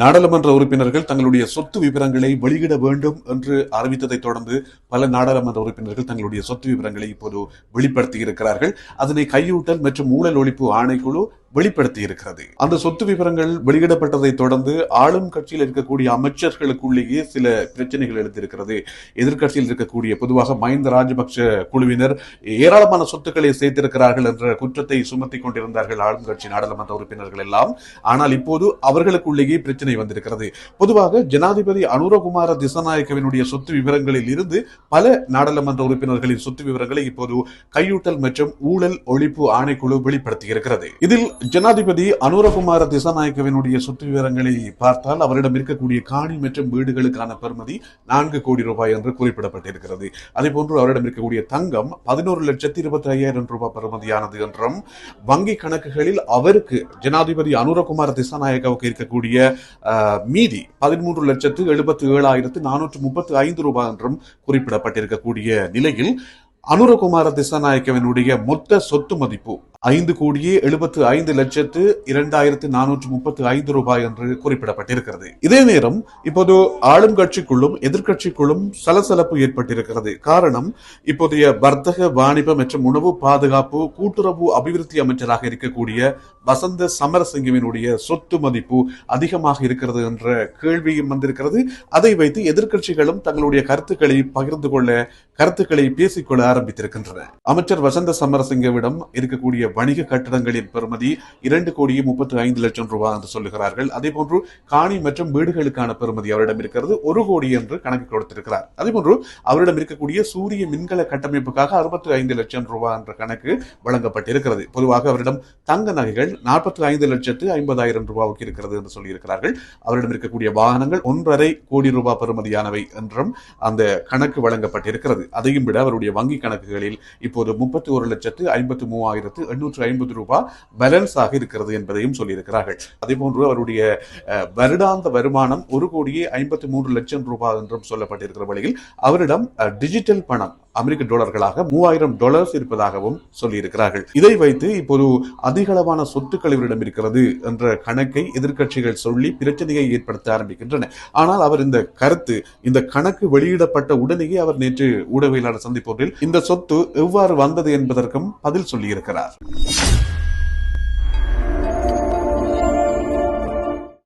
நாடாளுமன்ற உறுப்பினர்கள் தங்களுடைய சொத்து விவரங்களை வெளியிட வேண்டும் என்று அறிவித்ததை தொடர்ந்து பல நாடாளுமன்ற உறுப்பினர்கள் தங்களுடைய சொத்து விவரங்களை இப்போது வெளிப்படுத்தி இருக்கிறார்கள். அதனை கையூட்டல் மற்றும் ஊழல் ஒழிப்பு ஆணைக்குழு வெளிப்படுத்தி இருக்கிறது அந்த சொத்து விவரங்கள் வெளியிடப்பட்டதை தொடர்ந்து ஆளும் கட்சியில் இருக்கக்கூடிய அமைச்சர்களுக்குள்ளேயே சில பிரச்சனைகள் எழுந்திருக்கிறது. எதிர்க்கட்சியில் இருக்கக்கூடிய பொதுவாக மஹிந்த ராஜபக்ஷ குழுவினர் ஏராளமான சொத்துக்களை சேர்த்திருக்கிறார்கள் என்ற குற்றத்தை சுமத்தி கொண்டிருந்தார்கள் ஆளும் கட்சி நாடாளுமன்ற உறுப்பினர்கள் எல்லாம். ஆனால் இப்போது அவர்களுக்குள்ளேயே பிரச்சனை வந்திருக்கிறது. பொதுவாக ஜனாதிபதி அனுரகுமார திசநாயக்கவினுடைய சொத்து விவரங்களில் இருந்து பல நாடாளுமன்ற உறுப்பினர்களின் சொத்து விவரங்களை இப்போது கையூட்டல் மற்றும் ஊழல் ஒழிப்பு ஆணைக்குழு வெளிப்படுத்தி இருக்கிறது இதில் ஜனாதிபதி அனுரகுமார திசாநாயக்கவினுடைய சொத்து விவரங்களை பார்த்தால் அவரிடம் இருக்கக்கூடிய காணி மற்றும் வீடுகளுக்கான பெறுமதி நான்கு கோடி ரூபாய் என்று குறிப்பிடப்பட்டிருக்கிறது. அதே போன்று அவரிடம் இருக்கக்கூடிய தங்கம் பதினோரு லட்சத்தி இருபத்தி ஐயாயிரம் ரூபாய் பெறுமதியானது என்றும் வங்கி கணக்குகளில் அவருக்கு ஜனாதிபதி அனுரகுமார திசாநாயக்காவுக்கு இருக்கக்கூடிய மீதி பதிமூன்று லட்சத்து எழுபத்தி ஏழாயிரத்து நானூற்று முப்பத்தி ஐந்து ரூபாய் என்றும் குறிப்பிடப்பட்டிருக்கக்கூடிய நிலையில் அனுரகுமார திசாநாயக்கவினுடைய மொத்த சொத்து மதிப்பு ஐந்து கோடியே எழுபத்து ஐந்து லட்சத்து இரண்டாயிரத்து நானூற்று முப்பத்து ஐந்து ரூபாய் என்று குறிப்பிடப்பட்டிருக்கிறது. இதே நேரம் இப்போது ஆளும் கட்சிக்குள்ளும் எதிர்கட்சிக்குள்ளும் சலசலப்பு ஏற்பட்டிருக்கிறது. காரணம் இப்போதைய வர்த்தக வாணிப மற்றும் உணவு பாதுகாப்பு கூட்டுறவு அபிவிருத்தி அமைச்சராக இருக்கக்கூடிய வசந்த சமரசிங்கவினுடைய சொத்து மதிப்பு அதிகமாக இருக்கிறது என்ற கேள்வியும் வந்திருக்கிறது. அதை வைத்து எதிர்க்கட்சிகளும் தங்களுடைய கருத்துக்களை பகிர்ந்து கொள்ள கருத்துக்களை பேசிக்கொள்ள ஆரம்பித்திருக்கின்றன. அமைச்சர் வசந்த சமரசிங்கவிடம் இருக்கக்கூடிய வணிக கட்டடங்களின் பெறுமதி இரண்டு கோடியே முப்பத்தி ஐந்து லட்சம் ரூபாய் என்று சொல்லுகிறார்கள். அதே போன்று காணி மற்றும் வீடுகளுக்கான பெறுமதி அவரிடம் இருக்கிறது. ஒரு கோடி என்று கணக்கு கொடுத்திருக்கிறார். அதே போன்று அவரிடம் இருக்கக்கூடிய சூரிய மின்கல கட்டமைப்புக்காக அறுபத்தி ஐந்து லட்சம் ரூபாய் என்ற கணக்கு வழங்கப்பட்டிருக்கிறது. பொதுவாக அவரிடம் தங்க நகைகள் நாற்பத்தி ஐந்து லட்சத்து ஐம்பதாயிரம் ரூபாவுக்கு இருக்கிறது என்று சொல்லியிருக்கிறார்கள். அவரிடம் இருக்கக்கூடிய வாகனங்கள் ஒன்றரை கோடி ரூபாய் பெறுமதியானவை என்றும் அந்த கணக்கு வழங்கப்பட்டிருக்கிறது. அதையும் விட அவருடைய வங்கி கணக்குகளில் இப்போது முப்பத்தி ஒரு லட்சத்து ஐம்பத்தி மூவாயிரத்து எண்ணூற்று ஐம்பது ரூபாய் பேலன்ஸ் ஆக இருக்கிறது என்பதையும் சொல்லியிருக்கிறார்கள். அதேபோன்று அவருடைய வருடாந்த வருமானம் ஒரு கோடியே ஐம்பத்தி மூன்று லட்சம் ரூபாய் என்றும் சொல்லப்பட்டிருக்கிற வழியில் அவரிடம் டிஜிட்டல் பணம் அமெரிக்க டாலர்களாக மூவாயிரம் டாலர்ஸ் இருப்பதாகவும் சொல்லியிருக்கிறார்கள். இதை வைத்து இப்போது அதிகளவான சொத்துக்கள் இவரிடம் இருக்கிறது என்ற கணக்கை எதிர்க்கட்சிகள் சொல்லி பிரச்சனையை ஏற்படுத்த ஆரம்பிக்கின்றன. ஆனால் அவர் இந்த கருத்து இந்த கணக்கு வெளியிடப்பட்ட உடனேயே அவர் நேற்று ஊடகவியலாளர் சந்திப்பொன்றில் இந்த சொத்து எவ்வாறு வந்தது என்பதற்கும் பதில் சொல்லியிருக்கிறார்.